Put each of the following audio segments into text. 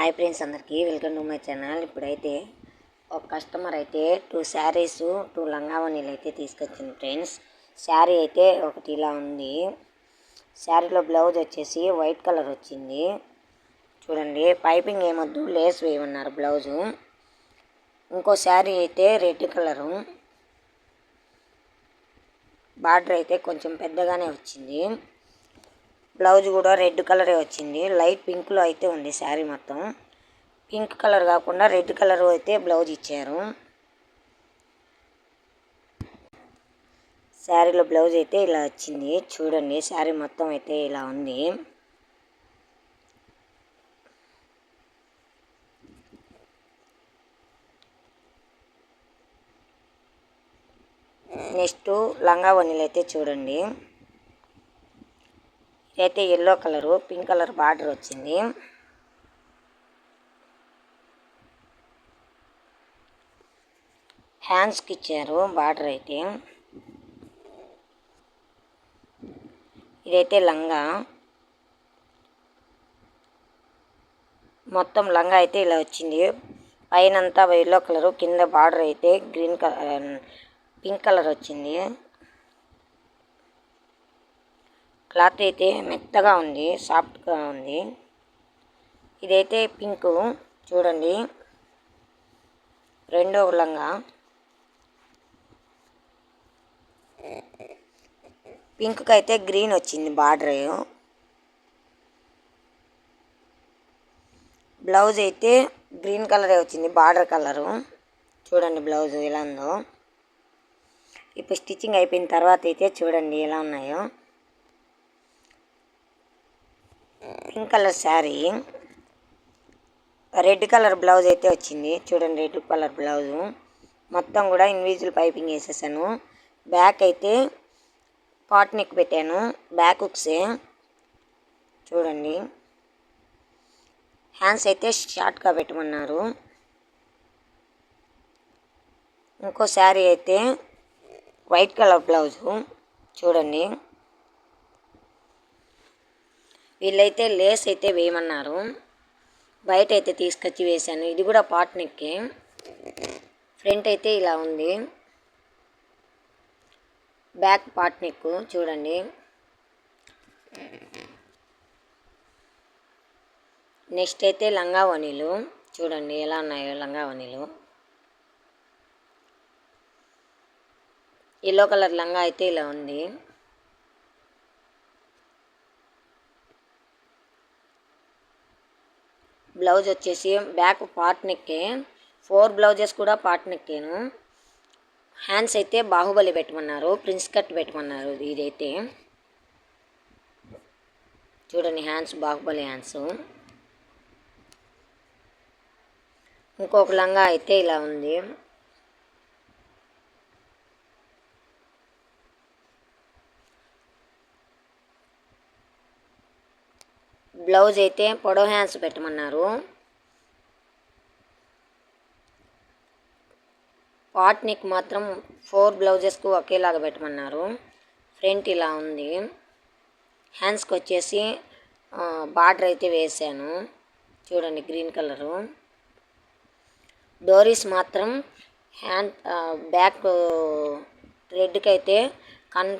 Hi friends అందరికీ welcome to my channel. ఇప్పుడైతే ఒక కస్టమర్ అయితే టూ శారీస్ టూ లంగావనీలు అయితే తీసుకొచ్చింది ఫ్రెండ్స్. శారీ అయితే ఒకటి ఇలా ఉంది. శారీలో బ్లౌజ్ వచ్చేసి వైట్ కలర్ వచ్చింది. చూడండి పైపింగ్ ఏమొద్దు లేస్ వేయమన్నారు బ్లౌజు. ఇంకో శారీ అయితే రెడ్ కలరు. బార్డర్ అయితే కొంచెం పెద్దగానే వచ్చింది. బ్లౌజ్ కూడా రెడ్ కలరే వచ్చింది. లైట్ పింక్లో అయితే ఉంది శారీ మొత్తం. పింక్ కలర్ కాకుండా రెడ్ కలర్ అయితే బ్లౌజ్ ఇచ్చారు. శారీలో బ్లౌజ్ అయితే ఇలా వచ్చింది. చూడండి శారీ మొత్తం అయితే ఇలా ఉంది. నెక్స్ట్ లంగా వనీలు అయితే చూడండి. ఇదైతే yellow colour pink colour border వచ్చింది. హ్యాండ్స్కి ఇచ్చారు బార్డర్ అయితే. ఇదైతే లంగా. మొత్తం లంగా అయితే ఇలా వచ్చింది. పైనంతా ఎల్లో కలరు కింద బార్డర్ అయితే గ్రీన్ కలర్ పింక్ కలర్ వచ్చింది. క్లాత్ అయితే మెత్తగా ఉంది సాఫ్ట్గా ఉంది. ఇదైతే పింక్ చూడండి. రెండో లంగా పింక్కి అయితే గ్రీన్ వచ్చింది బార్డర్. బ్లౌజ్ అయితే గ్రీన్ కలరే వచ్చింది బార్డర్ కలరు. చూడండి బ్లౌజ్ ఎలా ఉందో. ఇప్పుడు స్టిచ్చింగ్ అయిపోయిన తర్వాత అయితే చూడండి ఎలా ఉన్నాయో. Pink colour sari. Red colour blouse అయితే వచ్చింది. చూడండి రెడ్ కలర్ బ్లౌజు. మొత్తం కూడా ఇన్విజిబుల్ పైపింగ్ వేసేసాను. బ్యాక్ అయితే పాట్ నెక్ పెట్టాను. బ్యాక్ ఉక్సే చూడండి. హ్యాండ్స్ అయితే షార్ట్గా పెట్టమన్నారు. ఇంకో శారీ అయితే వైట్ కలర్ బ్లౌజు. చూడండి. వీళ్ళైతే లేస్ అయితే వేయమన్నారు. బయట అయితే తీసుకొచ్చి వేశాను. ఇది కూడా పాట్ నెక్కే. ఫ్రంట్ అయితే ఇలా ఉంది. బ్యాక్ పాట్ నెక్ చూడండి. నెక్స్ట్ అయితే లంగా వనీలు. చూడండి ఎలా ఉన్నాయో లంగా వనీలు. ఎల్లో కలర్ లంగా అయితే ఇలా ఉంది. బ్లౌజ్ వచ్చేసి బ్యాక్ పార్ట్ నెక్కే. ఫోర్ బ్లౌజెస్ కూడా పార్ట్ నెక్కేను. హ్యాండ్స్ అయితే బాహుబలి పెట్టమన్నారు ప్రిన్స్ కట్ పెట్టమన్నారు ఇదైతే. చూడండి హ్యాండ్స్ బాహుబలి హ్యాండ్స్. ఇంకొక లంగా అయితే ఇలా ఉంది. బ్లౌజ్ అయితే పొడవ హ్యాండ్స్ పెట్టమన్నారు. పాట్ నెక్ మాత్రం ఫోర్ బ్లౌజెస్కు ఒకేలాగా పెట్టమన్నారు. ఫ్రంట్ ఇలా ఉంది. హ్యాండ్స్కి వచ్చేసి బార్డర్ అయితే వేసాను చూడండి గ్రీన్ కలరు. డోరీస్ మాత్రం హ్యాండ్ బ్యాక్ రెడ్కి అయితే కన్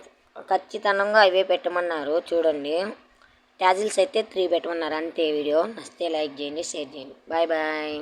ఖచ్చితంగా అవే పెట్టమన్నారు. చూడండి. ట్యాజిల్స్ అయితే త్రీ పెట్టమన్నారు. అంతే వీడియో. నచ్చితే లైక్ చేయండి షేర్ చేయండి. Bye bye.